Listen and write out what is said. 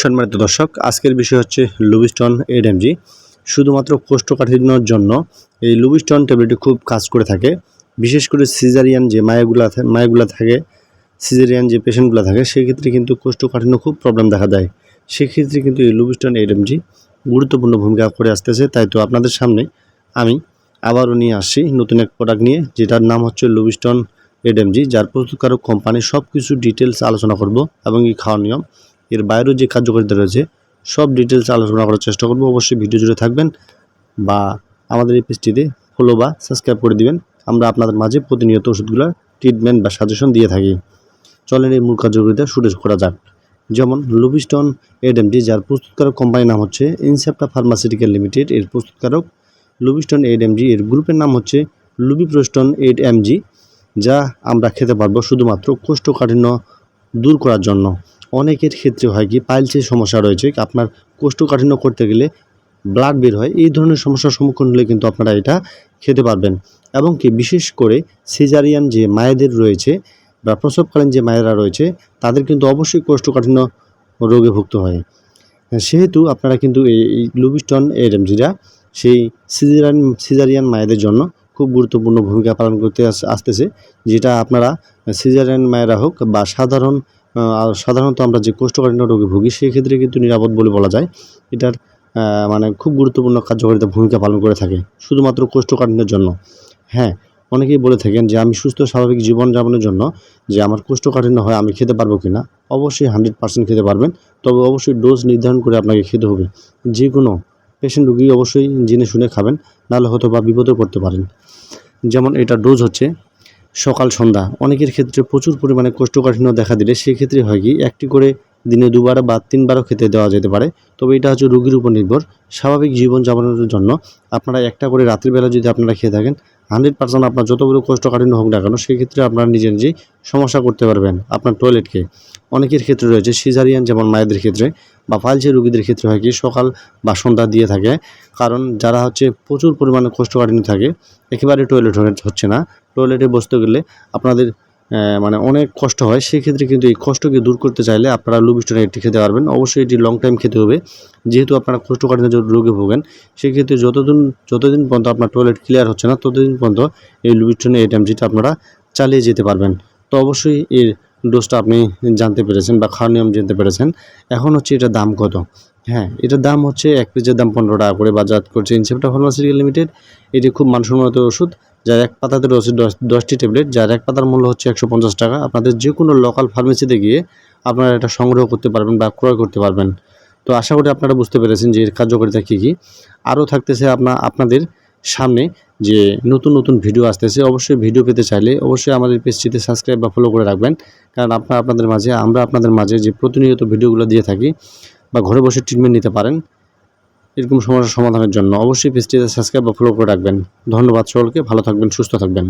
সম্মানিত দর্শক, আজকের বিষয় হচ্ছে লুবিস্টন এডএমজি শুধুমাত্র কোষ্ঠকাঠিন্যর জন্য এই লুবিস্টন ট্যাবলেটটি খুব কাজ করে থাকে। বিশেষ করে সিজারিয়ান যে মায়াগুলা মায়াগুলা থাকে, সিজারিয়ান যে পেশেন্টগুলো থাকে, সেক্ষেত্রে কিন্তু কোষ্ঠকাঠিন্য খুব প্রবলেম দেখা দেয়। সেক্ষেত্রে কিন্তু এই লুবিস্টন এডএমজি গুরুত্বপূর্ণ ভূমিকা করে আসতেছে। তাই তো আপনাদের সামনে আমি আবারও নিয়ে আসছি নতুন এক প্রোডাক্ট নিয়ে, যেটার নাম হচ্ছে লুবিস্টন এডএমজি যার প্রস্তুতকারক কোম্পানি সব কিছু ডিটেলস আলোচনা করব এবং এই খাওয়ার নিয়ম। এর বাইরেও যে কার্যকারিতা রয়েছে, সব ডিটেলস আলোচনা করার চেষ্টা করব। অবশ্যই ভিডিও জুড়ে থাকবেন বা আমাদের এই পেজটিতে ফলো বা সাবস্ক্রাইব করে দিবেন। আমরা আপনাদের মাঝে প্রতিনিয়ত ওষুধগুলোর ট্রিটমেন্ট বা সাজেশন দিয়ে থাকি। চলেন এই মূল কার্যকারিতা শুরু করা যাক। যেমন লুবিস্টন এডএমডি যার প্রস্তুতকারক কোম্পানির নাম হচ্ছে ইনসেপ্টা ফার্মাসিউটিক্যাল লিমিটেড এর প্রস্তুতকারক। লুবিস্টন এডএমজি এর গ্রুপের নাম হচ্ছে লুবিপ্রোস্টন এইট এমজি যা আমরা খেতে পারব শুধুমাত্র কোষ্ঠকাঠিন্য দূর করার জন্য। অনেকের ক্ষেত্রে হয় কি পাইলসের সমস্যা রয়েছে, আপনার কোষ্ঠকাঠিন্য করতে গেলে ব্লাড বের হয়, এই ধরনের সমস্যার সম্মুখীন হলে কিন্তু আপনারা এটা খেতে পারবেন। এবং কি, বিশেষ করে সিজারিয়ান যে মায়েদের রয়েছে বা প্রসবকালীন যে মায়েরা রয়েছে, তাদের কিন্তু অবশ্যই কোষ্ঠকাঠিন্য রোগে ভুক্ত হয়। সেহেতু আপনারা কিন্তু এই লুবিস্টন এডএমজিরা সেই সিজারিয়ান সিজারিয়ান মায়েদের জন্য খুব গুরুত্বপূর্ণ ভূমিকা পালন করতে আসতেছে, যেটা আপনারা সিজারিয়ান মায়েরা হোক বা সাধারণ আর সাধারণত আমরা যে কোষ্ঠকাঠিন্য রোগে ভুগি, সেই ক্ষেত্রে কিন্তু নিরাপদ বলে বলা যায়। এটার মানে খুব গুরুত্বপূর্ণ কার্যকারিতা ভূমিকা পালন করে থাকে, শুধুমাত্র কোষ্ঠকাঠিন্যের জন্য। হ্যাঁ অনেকেই বলে থাকেন যে, আমি সুস্থ স্বাভাবিক জীবনযাপনের জন্য যে আমার কোষ্ঠকাঠিন্য হয়, আমি খেতে পারব কি না অবশ্যই হান্ড্রেড পার্সেন্ট খেতে পারবেন। তবে অবশ্যই ডোজ নির্ধারণ করে আপনাকে খেতে হবে। যে কোনো পেশেন্ট রুগী অবশ্যই জেনে শুনে খাবেন, নাহলে হয়তো বা বিপদে পড়তে পারেন। যেমন এটা ডোজ হচ্ছে সকাল সন্ধ্যা। অনেকের ক্ষেত্রে প্রচুর পরিমাণে কোষ্ঠকাঠিন্য দেখা দিলে সেক্ষেত্রে হয় কি একটি করে দিনে দুবার বা তিনবারও খেতে দেওয়া যেতে পারে। তবে এটা হচ্ছে রোগীর উপর নির্ভর। স্বাভাবিক জীবন জীবনযাপনের জন্য আপনারা একটা করে রাত্রিবেলা যদি আপনারা খেয়ে থাকেন, হান্ড্রেড পার্সেন্ট আপনার যতগুলো বড় কোষ্ঠকাঠিন্য হোক না কেন, সেক্ষেত্রে আপনারা নিজে নিজেই সমস্যা করতে পারবেন আপনার টয়লেটকে অনেকের ক্ষেত্রে রয়েছে সিজারিয়ান যেমন মায়েদের ক্ষেত্রে বা ফাইলসের রোগীদের ক্ষেত্রে হয় কি, সকাল বা সন্ধ্যা দিয়ে থাকে। কারণ যারা হচ্ছে প্রচুর পরিমাণে কোষ্ঠকাঠিন্য থাকে, একেবারে টয়লেট হচ্ছে না। টয়লেটে বসতে গেলে আপনাদের মানে অনেক কষ্ট হয়, সেক্ষেত্রে কিন্তু এই কষ্টকে দূর করতে চাইলে আপনারা লুবিস্টন এটি খেতে পারবেন। অবশ্যই এটি লং টাইম খেতে হবে। যেহেতু আপনারা কোষ্ঠকাঠিন্য রোগে ভোগেন, সেক্ষেত্রে যতদিন যতদিন পর্যন্ত আপনার টয়লেট ক্লিয়ার হচ্ছে না, ততদিন পর্যন্ত এই লুবিস্টনের এটিএমজিটা আপনারা চালিয়ে যেতে পারবেন। তো অবশ্যই এর ডোজটা আপনি জানতে পেরেছেন বা খাওয়ার নিয়ম জানতে পেরেছেন। এখন হচ্ছে এটার দাম কত? হ্যাঁ এটার দাম হচ্ছে এক পেজের দাম পনেরো টাকা করে বাজার করছে ইনসেপ্টা ফার্মাসিউটিক্যাল লিমিটেড এটি খুব মানসম্মত ওষুধ। যার এক পাতাতে রয়েছে দশ, দশটি ট্যাবলেট যার এক পাতার মূল্য হচ্ছে একশো পঞ্চাশ টাকা। আপনাদের যে কোনো লোকাল ফার্মেসিতে গিয়ে আপনারা এটা সংগ্রহ করতে পারবেন বা ক্রয় করতে পারবেন। তো আশা করি আপনারা বুঝতে পেরেছেন যে এর কার্যকারিতা কী কী। আরও থাকতেছে আপনার আপনাদের সামনে যে নতুন নতুন ভিডিও আসতেছে, অবশ্যই ভিডিও পেতে চাইলে অবশ্যই আমাদের পেজটিতে সাবস্ক্রাইব বা ফলো করে রাখবেন। কারণ আপনারা আপনাদের মাঝে, আমরা আপনাদের মাঝে যে প্রতিনিয়ত ভিডিওগুলো দিয়ে থাকি বা ঘরে বসে ট্রিটমেন্ট নিতে পারেন এরকম সমস্যার সমাধানের জন্য অবশ্যই পেজটিতে সাবস্ক্রাইব বা ফলো করে রাখবেন। ধন্যবাদ সকলকে, ভালো থাকবেন, সুস্থ থাকবেন।